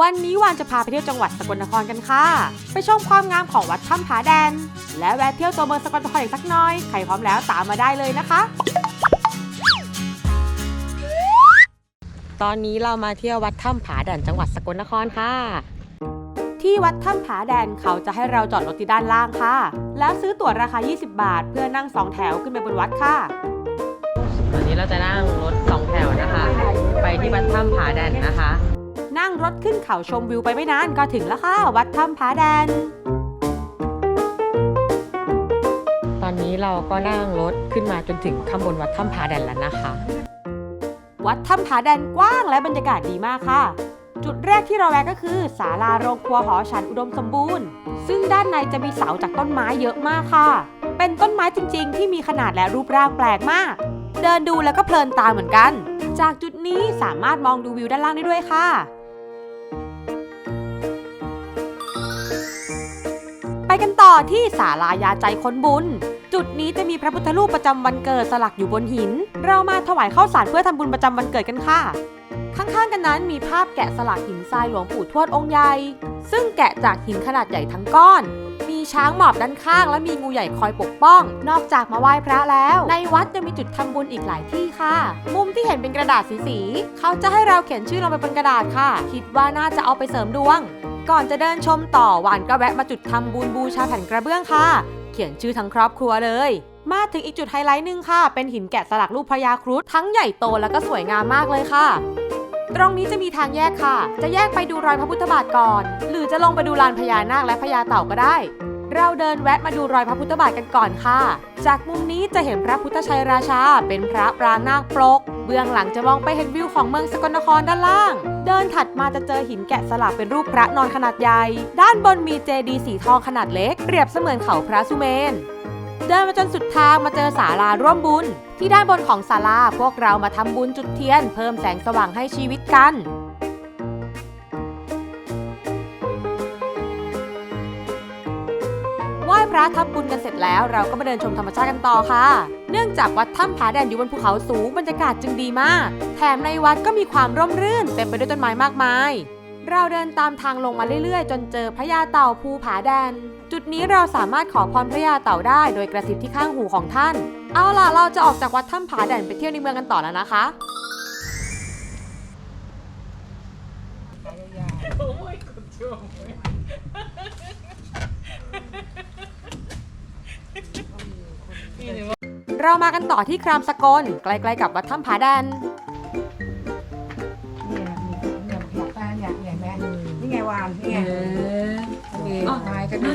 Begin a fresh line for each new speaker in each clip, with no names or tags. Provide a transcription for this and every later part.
วันนี้วานจะพาไปเที่ยวจังหวัดสกลนครกันค่ะ ไปชมความงามของวัดถ้ำผาแดน และแวะเที่ยวตัวเมืองสกลนครอีกสักหน่อย ใครพร้อมแล้วตามมาได้เลยนะคะ ตอนนี้เรามาเที่ยววัดถ้ำผาแดนจังหวัดสกลนครค่ะ ที่วัดถ้ำผาแดนเขาจะให้เราจอดรถที่ด้านล่างค่ะ แล้วซื้อตั๋วราคา 20 บาท เพื่อนั่งสองแถวขึ้นไปบนวัดค่ะ
วันนี้เราจะนั่งรถสองแถวนะคะ ไปที่วัดถ้ำผาแดนนะคะ
นั่งรถขึ้นเขาชมวิวไปไม่นานก็ถึงแล้วค่ะ วัดถ้ำผาแดน
ตอนนี้เราก็นั่งรถขึ้นมาจนถึงข้างบนวัดถ้ำผาแดนแล้วนะคะ
วัดถ้ำผาแดนกว้างและบรรยากาศดีมากค่ะ จุดแรกที่เราแวะก็คือศาลาโรงครัวหอฉันอุดมสมบูรณ์ ซึ่งด้านในจะมีเสาจากต้นไม้เยอะมากค่ะ เป็นต้นไม้จริง ๆ ที่มีขนาดและรูปร่างแปลกมาก เดินดูแล้วก็เพลินตาเหมือนกันจากจุดนี้สามารถมองดูวิวด้านล่างได้ด้วยค่ะ ไปกันต่อที่ศาลายาใจคนบุญ จุดนี้จะมีพระพุทธรูปประจำวันเกิดสลักอยู่บนหิน เรามาถวายข้าวสารเพื่อทำบุญประจำวันเกิดกันค่ะ ข้างๆกันนั้นมีภาพแกะสลักหินทรายหลวงปู่ทวดองค์ใหญ่ ซึ่งแกะจากหินขนาดใหญ่ทั้งก้อน มีช้างหมอบด้านข้าง และมีงูใหญ่คอยปกป้อง นอกจากมาไหว้พระแล้ว ในวัดยังมีจุดทำบุญอีกหลายที่ค่ะ มุมที่เห็นเป็นกระดาษสีๆเขาจะให้เราเขียนชื่อลงไปบนกระดาษค่ะ คิดว่าน่าจะเอาไปเสริมดวง ก่อนจะเดินชมต่อหวานก็แวะมาจุดทำบุญบูชาแผ่นกระเบื้องค่ะ เขียนชื่อทั้งครอบครัวเลย มาถึงอีกจุดไฮไลท์หนึ่งค่ะ เป็นหินแกะสลักรูปพระยาครุฑทั้งใหญ่โตแล้วก็สวยงามมากเลยค่ะ ตรงนี้จะมีทางแยกค่ะ จะแยกไปดูรอยพระพุทธบาทก่อน หรือจะลงไปดูลานพญานาคและพญาเต่าก็ได้ เราเดินแวะมาดูรอยพระพุทธบาทกันก่อนค่ะ จากมุมนี้จะเห็นพระพุทธชัยราชา เป็นพระปรางนาคปรกเบื้องหลังจะมองไปเห็นวิวของเมืองสกลนครด้านล่าง เดินถัดมาจะเจอหินแกะสลักเป็นรูปพระนอนขนาดใหญ่ ด้านบนมีเจดีย์สีทองขนาดเล็ก เปรียบเสมือนเขาพระสุเมนเดินมาจนสุดทางมาเจอศาลาร่วมบุญ ที่ด้านบนของศาลาพวกเรามาทำบุญจุดเทียน เพิ่มแสงสว่างให้ชีวิตกัน พระทำบุญกันเสร็จแล้วเราก็มาเดินชมธรรมชาติกันต่อค่ะ เนื่องจากวัดถ้ำผาแดนอยู่บนภูเขาสูงบรรยากาศจึงดีมาก แถมในวัดก็มีความร่มรื่น เต็มไปด้วยต้นไม้มากมาย เราเดินตามทางลงมาเรื่อยๆ จนเจอพระยาเต่าภูผาแดน จุดนี้เราสามารถขอพรพระยาเต่าได้โดยกระซิบที่ข้างหูของท่าน เอาล่ะเราจะออกจากวัดถ้ำผาแดนไปเที่ยวในเมืองกันต่อแล้วนะคะ เรามากันต่อที่ครามสกลใกล้ๆกับวัดถ้ำผาแดน
เนี่ยมีเนี่ยอยากแฟนอยากเห็นไหมนี่ไงวานนี่ไงโอเคไม้ก็ได้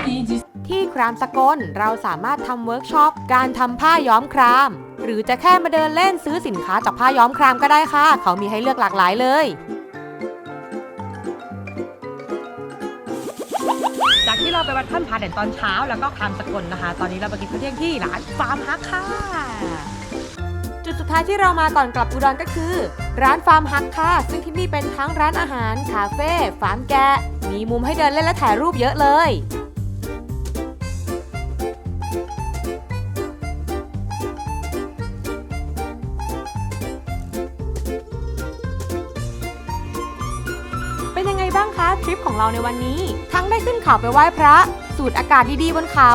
ที่ครามสกลเราสามารถทำเวิร์กช็อปการทำผ้าย้อมคราม หรือจะแค่มาเดินเล่นซื้อสินค้าจากผ้าย้อมครามก็ได้ค่ะ เขามีให้เลือกหลากหลายเลย
เราไปวัดถ้ำผาแดนตอนเช้า แล้วก็คามสกลนะคะ ตอนนี้เราไปกินข้าวเที่ยงที่ร้านฟาร์มฮักค่ะ
จุดสุดท้ายที่เรามาก่อนกลับอุดรก็คือ ร้านฟาร์มฮักค่ะ ซึ่งที่นี่เป็นทั้งร้านอาหาร คาเฟ่ ฟาร์มแกะ มีมุมให้เดินเล่นและถ่ายรูปเยอะเลย ทริปของเราในวันนี้ ทั้งได้ขึ้นเขาไปไหว้พระ สูดอากาศดีๆบนเขา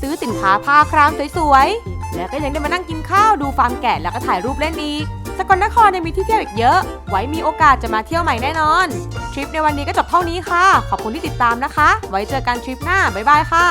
ซื้อสินค้าผ้าครามสวยๆ แล้วก็ยังได้มานั่งกินข้าวดูฟาร์มแกะแล้วก็ถ่ายรูปเล่นอีกสกลนครยังมีที่เที่ยวอีกเยอะ ไว้มีโอกาสจะมาเที่ยวใหม่แน่นอน ทริปในวันนี้ก็จบเท่านี้ค่ะ ขอบคุณที่ติดตามนะคะ ไว้เจอกันทริปหน้า บ๊ายบายค่ะ